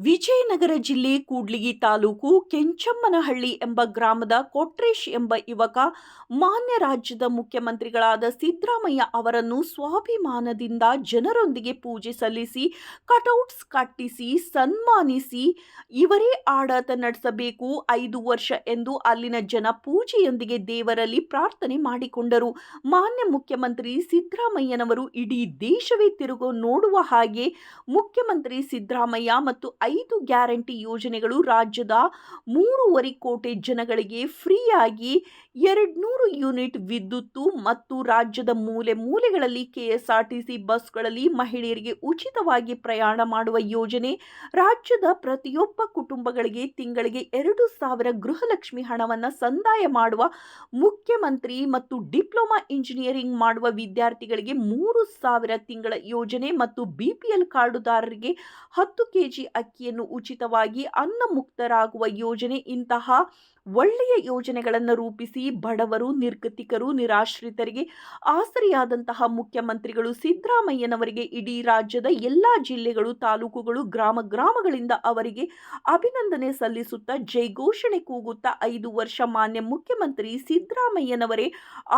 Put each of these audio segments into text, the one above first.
ವಿಜಯನಗರ ಜಿಲ್ಲೆ ಕೂಡ್ಲಿಗಿ ತಾಲೂಕು ಕೆಂಚಮ್ಮನಹಳ್ಳಿ ಎಂಬ ಗ್ರಾಮದ ಕೊಟ್ರೇಶ್ ಎಂಬ ಯುವಕ ಮಾನ್ಯ ರಾಜ್ಯದ ಮುಖ್ಯಮಂತ್ರಿಗಳಾದ ಸಿದ್ದರಾಮಯ್ಯ ಅವರನ್ನು ಸ್ವಾಭಿಮಾನದಿಂದ ಜನರೊಂದಿಗೆ ಪೂಜೆ ಸಲ್ಲಿಸಿ, ಕಟೌಟ್ಸ್ ಕಟ್ಟಿಸಿ, ಸನ್ಮಾನಿಸಿ ಇವರೇ ಆಡಳಿತ ನಡೆಸಬೇಕು, ಐದು ವರ್ಷ ಎಂದು ಅಲ್ಲಿನ ಜನ ಪೂಜೆಯೊಂದಿಗೆ ದೇವರಲ್ಲಿ ಪ್ರಾರ್ಥನೆ ಮಾಡಿಕೊಂಡರು. ಮಾನ್ಯ ಮುಖ್ಯಮಂತ್ರಿ ಸಿದ್ದರಾಮಯ್ಯನವರು ಇಡೀ ದೇಶವೇ ತಿರುಗೋ ನೋಡುವ ಹಾಗೆ ಮುಖ್ಯಮಂತ್ರಿ ಸಿದ್ದರಾಮಯ್ಯ ಮತ್ತು ಐದು ಗ್ಯಾರಂಟಿ ಯೋಜನೆಗಳು ರಾಜ್ಯದ ಮೂರುವರೆ ಕೋಟಿ ಜನಗಳಿಗೆ ಫ್ರೀಯಾಗಿ ಎರಡ್ನೂರು ಯೂನಿಟ್ ವಿದ್ಯುತ್ತು ಮತ್ತು ರಾಜ್ಯದ ಮೂಲೆ ಮೂಲೆಗಳಲ್ಲಿ ಕೆಎಸ್ಆರ್ಟಿಸಿ ಬಸ್ಗಳಲ್ಲಿ ಮಹಿಳೆಯರಿಗೆ ಉಚಿತವಾಗಿ ಪ್ರಯಾಣ ಮಾಡುವ ಯೋಜನೆ ರಾಜ್ಯದ ಪ್ರತಿಯೊಬ್ಬ ಕುಟುಂಬಗಳಿಗೆ ತಿಂಗಳಿಗೆ ಎರಡು ಸಾವಿರ ಗೃಹಲಕ್ಷ್ಮಿ ಹಣವನ್ನು ಸಂದಾಯ ಮಾಡುವ ಮುಖ್ಯಮಂತ್ರಿ ಮತ್ತು ಡಿಪ್ಲೊಮಾ ಇಂಜಿನಿಯರಿಂಗ್ ಮಾಡುವ ವಿದ್ಯಾರ್ಥಿಗಳಿಗೆ ಮೂರು ಸಾವಿರ ತಿಂಗಳ ಯೋಜನೆ ಮತ್ತು ಬಿಪಿಎಲ್ ಕಾರ್ಡುದಾರರಿಗೆ ಹತ್ತು ಕೆಜಿ ಅಕ್ಕಿಯನ್ನು ಉಚಿತವಾಗಿ ಅನ್ನ ಮುಕ್ತರಾಗುವ ಯೋಜನೆ ಇಂತಹ ಒಳ್ಳೆಯ ಯೋಜನೆಗಳನ್ನು ರೂಪಿಸಿ ಬಡವರು, ನಿರ್ಗತಿಕರು, ನಿರಾಶ್ರಿತರಿಗೆ ಆಸರೆಯಾದಂತಹ ಮುಖ್ಯಮಂತ್ರಿಗಳು ಸಿದ್ದರಾಮಯ್ಯನವರಿಗೆ ಇಡೀ ರಾಜ್ಯದ ಎಲ್ಲ ಜಿಲ್ಲೆಗಳು, ತಾಲೂಕುಗಳು, ಗ್ರಾಮ ಗ್ರಾಮಗಳಿಂದ ಅವರಿಗೆ ಅಭಿನಂದನೆ ಸಲ್ಲಿಸುತ್ತಾ ಜೈಘೋಷಣೆ ಕೂಗುತ್ತಾ ಐದು ವರ್ಷ ಮಾನ್ಯ ಮುಖ್ಯಮಂತ್ರಿ ಸಿದ್ದರಾಮಯ್ಯನವರೇ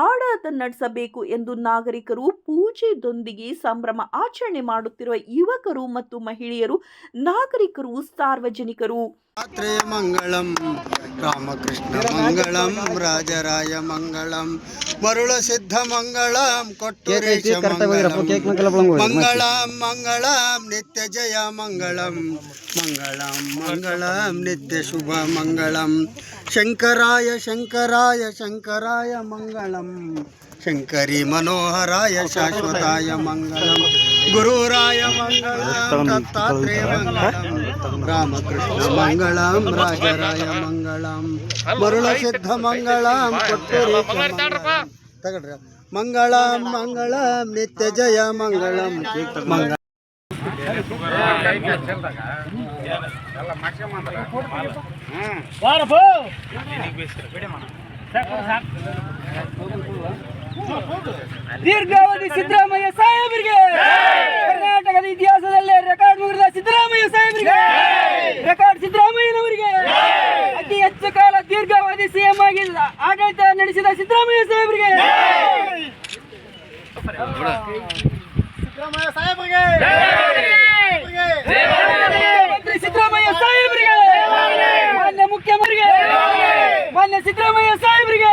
ಆಡಳಿತ ನಡೆಸಬೇಕು ಎಂದು ನಾಗರಿಕರು ಪೂಜೆದೊಂದಿಗೆ ಸಂಭ್ರಮ ಆಚರಣೆ ಮಾಡುತ್ತಿರುವ ಯುವಕರು ಮತ್ತು ಮಹಿಳೆಯರು ನಾಗರಿಕರು ಸಾರ್ವಜನಿಕರು. ರಾತ್ರಿಯ ಮಂಗಳಂ ರಾಮಕೃಷ್ಣ ಮಂಗಳಂ ರಾಜರಾಯ ಮಂಗಳಂ ಮರುಳ ಸಿದ್ಧ ಮಂಗಳಂ ಕೊಟ್ಟೂರೇಶ ಮಂಗಳಂ ಮಂಗಳಂ ಮಂಗಳಂ ನಿತ್ಯ ಜಯ ಮಂಗಳಂ ಮಂಗಳಂ ಮಂಗಳಂ ನಿತ್ಯ ಶುಭ ಮಂಗಳಂ ಶಂಕರಾಯ ಶಂಕರಾಯ ಶಂಕರಾಯ ಮಂಗಳಂ ಶಂಕರಿ ಮನೋಹರಾಯ ಶಾಶ್ವತಾಯ ಮಂಗಳಂ ಗುರುರಾಯ ಮಂಗಳಂ ದತ್ತಾತ್ರೇಯ ಮಂಗಳಂ ರಾಮಕೃಷ್ಣ ಮಂಗಳಂ ರಾಜರಾಯ ಮಂಗಳಂ ಮರುಳ ಸಿದ್ಧ ಮಂಗಳಂ ಕೊಟ್ಟೂರು ತಗಡ್ರಿ ಮಂಗಳಂ. ಮಂಗಳಂ ನಿತ್ಯ ಜಯ ಮಂಗಳಂ. ಮಂಗಳ. ದೀರ್ಘಾವಧಿ ಸಿದ್ದರಾಮಯ್ಯ ಸಾಹೇಬರಿಗೆ. ಕರ್ನಾಟಕದ ಇತಿಹಾಸದಲ್ಲೇ ರೆಕಾರ್ಡ್ ಮುಗಿದ ಸಿದ್ದರಾಮಯ್ಯ ಸಾಹೇಬರಿಗೆ. ರೆಕಾರ್ಡ್ ಸಿದ್ದರಾಮಯ್ಯನವರಿಗೆ. ಅತಿ ಹೆಚ್ಚು ಕಾಲ ದೀರ್ಘಾವಧಿ ಸಿಎಂ ಆಗಿಲ್ಲ ಆಡಳಿತ ನಡೆಸಿದ ಸಿದ್ದರಾಮಯ್ಯ ಸಾಹೇಬರಿಗೆ ಮುಖ್ಯಮಂತ್ರಿ ಸಿದ್ದರಾಮಯ್ಯ ಸಾಹೇಬರಿಗೆ ಮಾನ್ಯ ಮುಖ್ಯಮಂತ್ರಿಗೆ ಮಾನ್ಯ ಸಿದ್ದರಾಮಯ್ಯ ಸಾಹೇಬರಿಗೆ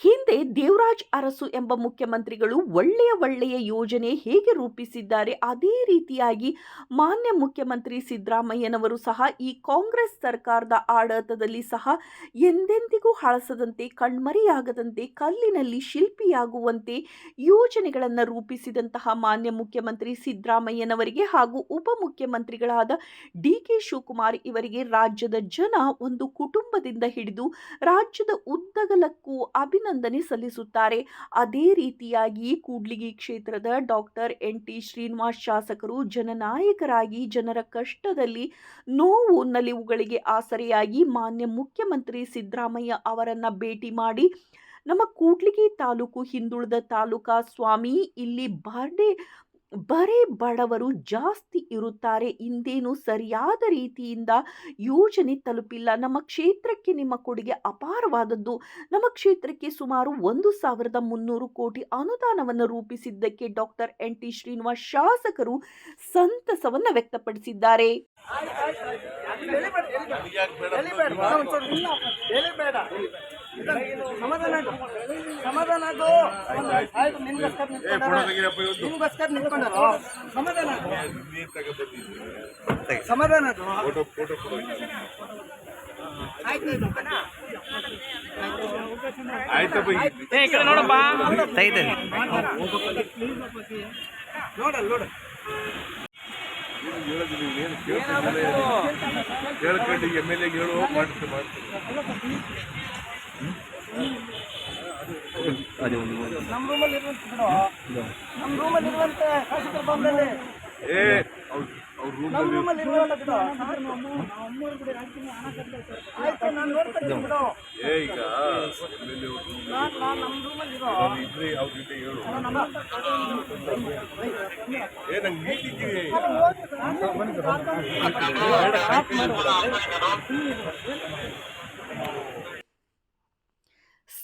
ಹಿಂದೆ ದೇವರಾಜ್ ಅರಸು ಎಂಬ ಮುಖ್ಯಮಂತ್ರಿಗಳು ಒಳ್ಳೆಯ ಒಳ್ಳೆಯ ಯೋಜನೆ ಹೇಗೆ ರೂಪಿಸಿದ್ದಾರೆ, ಅದೇ ರೀತಿಯಾಗಿ ಮಾನ್ಯ ಮುಖ್ಯಮಂತ್ರಿ ಸಿದ್ದರಾಮಯ್ಯನವರು ಸಹ ಈ ಕಾಂಗ್ರೆಸ್ ಸರ್ಕಾರದ ಆಡಳಿತದಲ್ಲಿ ಸಹ ಎಂದೆಂದಿಗೂ ಹಳಸದಂತೆ, ಕಣ್ಮರೆಯಾಗದಂತೆ, ಕಲ್ಲಿನಲ್ಲಿ ಶಿಲ್ಪಿಯಾಗುವಂತೆ ಯೋಜನೆಗಳನ್ನು ರೂಪಿಸಿದಂತಹ ಮಾನ್ಯ ಮುಖ್ಯಮಂತ್ರಿ ಸಿದ್ದರಾಮಯ್ಯನವರಿಗೆ ಹಾಗೂ ಉಪಮುಖ್ಯಮಂತ್ರಿಗಳಾದ ಡಿ ಕೆ ಶಿವಕುಮಾರ್ ಇವರಿಗೆ ರಾಜ್ಯದ ಜನ ಒಂದು ಕುಟುಂಬದಿಂದ ಹಿಡಿದು ರಾಜ್ಯದ ಉದ್ದಗಲಕ್ಕೂ ಅಭಿನಂದನೆ ಸಲ್ಲಿಸುತ್ತಾರೆ. ಅದೇ ರೀತಿಯಾಗಿ ಕೂಡ್ಲಿಗಿ ಕ್ಷೇತ್ರದ ಡಾಕ್ಟರ್ ಎನ್ ಟಿ ಶ್ರೀನಿವಾಸ್ ಶಾಸಕರು ಜನನಾಯಕರಾಗಿ ಜನರ ಕಷ್ಟದಲ್ಲಿ ನೋವು ನಲಿವುಗಳಿಗೆ ಆಸರೆಯಾಗಿ ಮಾನ್ಯ ಮುಖ್ಯಮಂತ್ರಿ ಸಿದ್ದರಾಮಯ್ಯ ಅವರನ್ನ ಭೇಟಿ ಮಾಡಿ, ನಮ್ಮ ಕೂಡ್ಲಿಗಿ ತಾಲೂಕು ಹಿಂದುಳಿದ ತಾಲೂಕಾ ಸ್ವಾಮಿ ಇಲ್ಲಿ ಬಾರ್ಡೆ ಬರೇ ಬಡವರು ಜಾಸ್ತಿ ಇರುತ್ತಾರೆ ಇಂದೇನು ಸರಿಯಾದ ರೀತಿಯಿಂದ ಯೋಜನೆ ತಲುಪಿಲ್ಲ ನಮ್ಮ ಕ್ಷೇತ್ರಕ್ಕೆ ನಿಮ್ಮ ಕೊಡುಗೆ ಅಪಾರವಾದದ್ದು ನಮ್ಮ ಕ್ಷೇತ್ರಕ್ಕೆ ಸುಮಾರು ಒಂದು ಸಾವಿರದ ಮುನ್ನೂರು ಕೋಟಿ ಅನುದಾನವನ್ನು ರೂಪಿಸಿದ್ದಕ್ಕೆ ಡಾಕ್ಟರ್ ಎನ್ ಟಿ ಶ್ರೀನಿವಾಸ್ ಶಾಸಕರು ಸಂತಸವನ್ನು ವ್ಯಕ್ತಪಡಿಸಿದ್ದಾರೆ ಸಮಾಧಾನ. ಸಮಾಧಾನ ಅದು ಆಯ್ತು ನಿನ್ಗೋಸ್ಕರ ನಿಂತ್ಕೊಂಡಾರ. ಸಮಾಧಾನ ಆಗು. ಸಮಾಧಾನ ಆಗು. ಆಯ್ತು ನೋಡಪ್ಪ. ನೋಡಲ್ಲ ನೋಡು. ಕೇಳ್ಕೊಂಡು ಎಂ ಎಲ್ ಎ ಹೇಳು ಮಾಡ್ತೀವಿ. ನಮ್ಮ ರೂಮಲ್ಲಿ ಇರುವಂತ ನಮ್ಮ ರೂಮಲ್ಲಿ ಇರುವಂತ ಏ ರೂಮಲ್ಲಿ ಆಯ್ತು ನಾನು ಏ ಈಗ ನಮ್ಮ ರೂಮಲ್ಲಿ ಇರೋ ಜೊತೆ ಹೇಳು ಏ ನಂಗೆ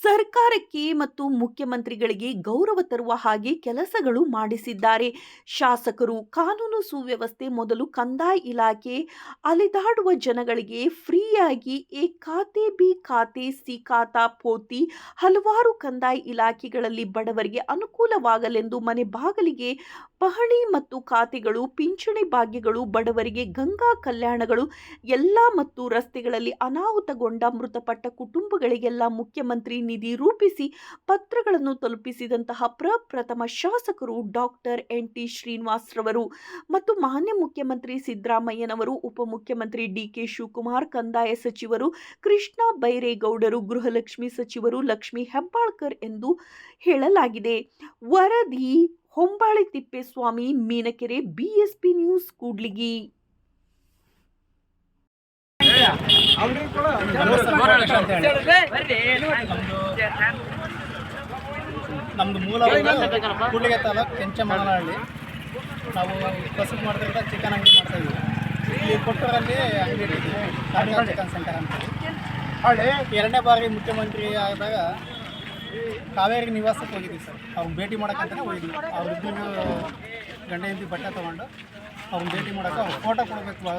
Kızlar ಸರ್ಕಾರಕ್ಕೆ ಮತ್ತು ಮುಖ್ಯಮಂತ್ರಿಗಳಿಗೆ ಗೌರವ ತರುವ ಹಾಗೆ ಕೆಲಸಗಳು ಮಾಡಿಸಿದ್ದಾರೆ. ಶಾಸಕರು ಕಾನೂನು ಸುವ್ಯವಸ್ಥೆ ಮೊದಲು ಕಂದಾಯ ಇಲಾಖೆ ಅಲೆದಾಡುವ ಜನಗಳಿಗೆ ಫ್ರೀಯಾಗಿ ಎ ಖಾತೆ, ಬಿ ಖಾತೆ, ಸಿ ಖಾತಾ ಪೋತಿ ಹಲವಾರು ಕಂದಾಯ ಇಲಾಖೆಗಳಲ್ಲಿ ಬಡವರಿಗೆ ಅನುಕೂಲವಾಗಲೆಂದು ಮನೆ ಬಾಗಿಲಿಗೆ ಪಹಣಿ ಮತ್ತು ಖಾತೆಗಳು, ಪಿಂಚಣಿ ಭಾಗ್ಯಗಳು ಬಡವರಿಗೆ ಗಂಗಾ ಕಲ್ಯಾಣಗಳು, ಎಲ್ಲ ಮತ್ತು ರಸ್ತೆಗಳಲ್ಲಿ ಅನಾಹುತಗೊಂಡ ಮೃತಪಟ್ಟ ಕುಟುಂಬಗಳಿಗೆಲ್ಲ ಮುಖ್ಯಮಂತ್ರಿ ನಿಧಿ ರೂಪಿಸಿ ಪತ್ರಗಳನ್ನು ತಲುಪಿಸಿದಂತಹ ಪ್ರಪ್ರಥಮ ಶಾಸಕರು ಡಾಕ್ಟರ್ ಎನ್ ಟಿ ಶ್ರೀನಿವಾಸ್ ರವರು ಮತ್ತು ಮಾನ್ಯ ಮುಖ್ಯಮಂತ್ರಿ ಸಿದ್ದರಾಮಯ್ಯನವರು, ಉಪಮುಖ್ಯಮಂತ್ರಿ ಡಿ ಕೆ ಶಿವಕುಮಾರ್, ಕಂದಾಯ ಸಚಿವರು ಕೃಷ್ಣ ಬೈರೇಗೌಡರು, ಗೃಹಲಕ್ಷ್ಮಿ ಸಚಿವರು ಲಕ್ಷ್ಮಿ ಹೆಬ್ಬಾಳ್ಕರ್ ಎಂದು ಹೇಳಲಾಗಿದೆ. ವರದಿ ಹೊಂಬಾಳೆ ತಿಪ್ಪೇಸ್ವಾಮಿ, ಮೀನಕೆರೆ, ಬಿಎಸ್ಪಿ ನ್ಯೂಸ್, ಕೂಡ್ಲಿಗಿ. ನಮ್ಮದು ಮೂಲ ಕೂಡಲಿಗೆ ತಾಲೂಕು ಕೆಂಚಮ್ಮನಹಳ್ಳಿ ನಾವು ಕಸುಬು ಮಾಡೋದ್ರಿಂದ ಚಿಕನ್ ಅಂಗಡಿ ಮಾಡ್ತಾ ಇದ್ದೀವಿ. ಇಲ್ಲಿ ಕೊಟ್ಟೂರಲ್ಲಿ ಅಂಗಡಿ ಚಿಕನ್ ಸೆಂಟರ್ ಅಂತ. ಹೇಳಿ ಎರಡನೇ ಬಾರಿ ಮುಖ್ಯಮಂತ್ರಿ ಆದಾಗ ಕಾವೇರಿ ನಿವಾಸಕ್ಕೆ ಹೋಗಿದ್ದೀವಿ ಸರ್. ಅವ್ರಿಗೆ ಭೇಟಿ ಮಾಡೋಕ್ಕಂತಲೇ ಹೋಗಿದ್ವಿ. ಅವ್ರಿಬ್ಬರಿಗೂ ಗಂಡ ಹೆಂಡತಿ ಬಟ್ಟೆ ತೊಗೊಂಡು. ಅವ್ರನ್ನ ಭೇಟಿ ಮಾಡೋಕೆ ಅವ್ರು ಫೋಟೋ ಕೊಡಬೇಕು ಭಾಳ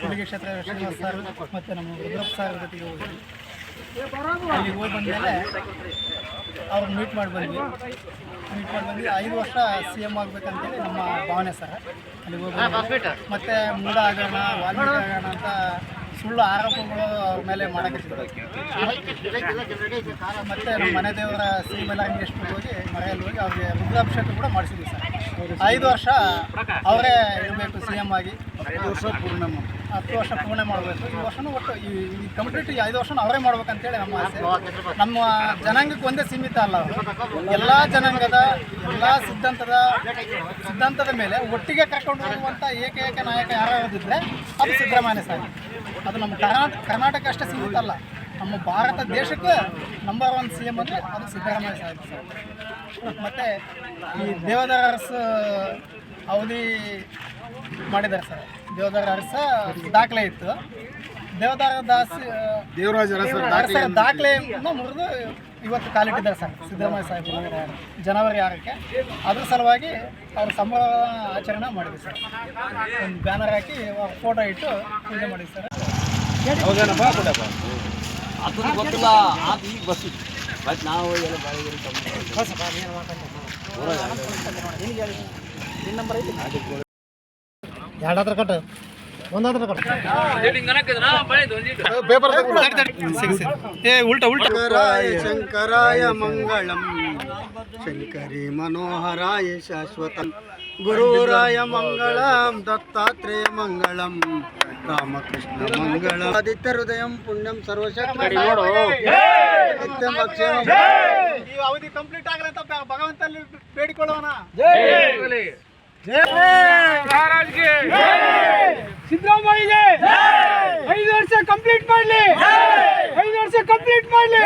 ಕೂಡ್ಲಿಗೆ ಕ್ಷೇತ್ರ ಶ್ರೀನಿವಾಸ್ ಸರ್ ಮತ್ತು ನಮ್ಮ ರುದ್ರಪ್ಪ ಸರ್ ಜೊತೆಗೆ ಹೋಗಿದ್ವಿ. ಅಲ್ಲಿಗೆ ಹೋಗಿ ಬಂದಮೇಲೆ ಅವ್ರನ್ನ ಮೀಟ್ ಮಾಡಿ ಬಂದ್ವಿ. ಮೀಟ್ ಮಾಡಿ ಬಂದ್ವಿ. ಐದು ವರ್ಷ ಸಿ ಎಂ ಆಗಬೇಕಂತೇಳಿ ನಮ್ಮ ಭಾವನೆ ಸರ್ ಅಲ್ಲಿಗೆ ಹೋಗಿ ಮತ್ತು ಮೂಡ ಆಗೋಣ, ವಾಲ್ಮೀಕಿ ಆಗೋಣ ಅಂತ ಸುಳ್ಳು ಆರೋಪಗಳು ಅವ್ರ ಮೇಲೆ ಮಾಡಕ್ಕೆ ಮತ್ತು ನಮ್ಮ ಮನೆ ದೇವರ ಶ್ರೀ ಮೇಲೆ ಹೋಗಿ ಮನೆಯಲ್ಲಿ ಹೋಗಿ ಅವ್ರಿಗೆ ರುದ್ರಾಭಿಷೇಕ ಕೂಡ ಮಾಡಿಸಿದ್ವಿ ಸರ್ ಐದು ವರ್ಷ ಅವರೇ ಇರಬೇಕು ಸಿ ಎಂ ಆಗಿ. ಐದು ವರ್ಷ ಪೂರ್ಣ ಹತ್ತು ವರ್ಷ ಪೂರ್ಣ ಮಾಡಬೇಕು. ಈ ವರ್ಷನೂ ಒಟ್ಟು ಈ ಕಂಪ್ಲೀಟ್ ಈ ಐದು ವರ್ಷನೂ ಅವರೇ ಮಾಡ್ಬೇಕಂತೇಳಿ ನಮ್ಮ ಆಸೆ. ನಮ್ಮ ಜನಾಂಗಕ್ಕೆ ಒಂದೇ ಸೀಮಿತ ಅಲ್ಲ ಅವರು. ಎಲ್ಲ ಜನಾಂಗದ ಎಲ್ಲ ಸಿದ್ಧಾಂತದ ಸಿದ್ಧಾಂತದ ಮೇಲೆ ಒಟ್ಟಿಗೆ ಕರ್ಕೊಂಡು ಹೋಗುವಂಥ ಏಕೈಕ ನಾಯಕ ಯಾರಾದಿದ್ರೆ ಅದು ಸಿದ್ದರಾಮಯ್ಯ ಸಾಹೇಬ್. ಅದು ನಮ್ಮ ಕರ್ನಾಟಕ ಕರ್ನಾಟಕ ಅಷ್ಟೇ ಸೀಮಿತ ಅಲ್ಲ. ನಮ್ಮ ಭಾರತ ದೇಶಕ್ಕೆ ನಂಬರ್ ಒನ್ ಸಿ ಎಂ ಅಂದರೆ ಅದು ಸಿದ್ದರಾಮಯ್ಯ ಸಾಹೇಬ್ ಸರ್. ಮತ್ತು ಈ ದೇವದಾರ ಅರಸ ಅವಧಿ ಮಾಡಿದ್ದಾರೆ ಸರ್. ದೇವದಾರ ಅರಸ ದಾಖಲೆ ಇತ್ತು. ದೇವದಾರ ದಾಸ ದೇವರಾಜ ಅರಸರ ದಾಖಲೆಯನ್ನು ಮುರಿದು ಇವತ್ತು ಕಾಲಿಟ್ಟಿದ್ದಾರೆ ಸರ್. ಸಿದ್ದರಾಮಯ್ಯ ಸಾಹೇಬ್ ಜನವರಿ ಆರಕ್ಕೆ. ಅದ್ರ ಸಲುವಾಗಿ ಅವ್ರ ಸಂಭ್ರಮ ಆಚರಣೆ ಮಾಡಿದ್ವಿ ಸರ್. ಒಂದು ಬ್ಯಾನರ್ ಹಾಕಿ ಫೋಟೋ ಇಟ್ಟು ಪೂಜೆ ಮಾಡಿದ್ವಿ ಸರ್. ಅದನ್ನ ಗೊತ್ತಿಲ್ಲ ಅದು ಈಗ ಬಸ್ ಬಟ್ ನಾವು ಎಲ್ಲ ಬಾಯಿಗೆ ಎರಡು ಹತ್ರ ಕಟ್ಟು ಒಂದು ಹತ್ರ ಕಟ್ಟು ಏ ಉಲ್ಟಾ ಉಲ್ಟಾ. ಶಂಕರಾಯ ಶಂಕರಾಯ ಮಂಗಳಂ. ಶಂಕರಿ ಮನೋಹರಾಯ ಶಾಶ್ವತಂ. ಗುರುರಾಯ ಮಂಗಳಂ ದತ್ತಾತ್ರೇಯ ಮಂಗಳಂ ರಾಮಕೃಷ್ಣ ಮಂಗಳ. ಆದಿತ್ಯ ಹೃದಯ ಪುಣ್ಯಂ ಸರ್ವಶಕ್ತಿ ಈ ಅವಧಿ ಕಂಪ್ಲೀಟ್ ಆಗಲಿ ಭಗವಂತಲ್ಲಿ ಭಗವಂತನಲ್ಲಿ ಬೇಡಿಕೊಳ್ಳೋಣ. ಸಿದ್ದರಾಮಯ್ಯ ಐದು ವರ್ಷ ಕಂಪ್ಲೀಟ್ ಮಾಡ್ಲಿ. ಐದು ವರ್ಷ ಕಂಪ್ಲೀಟ್ ಮಾಡ್ಲಿ.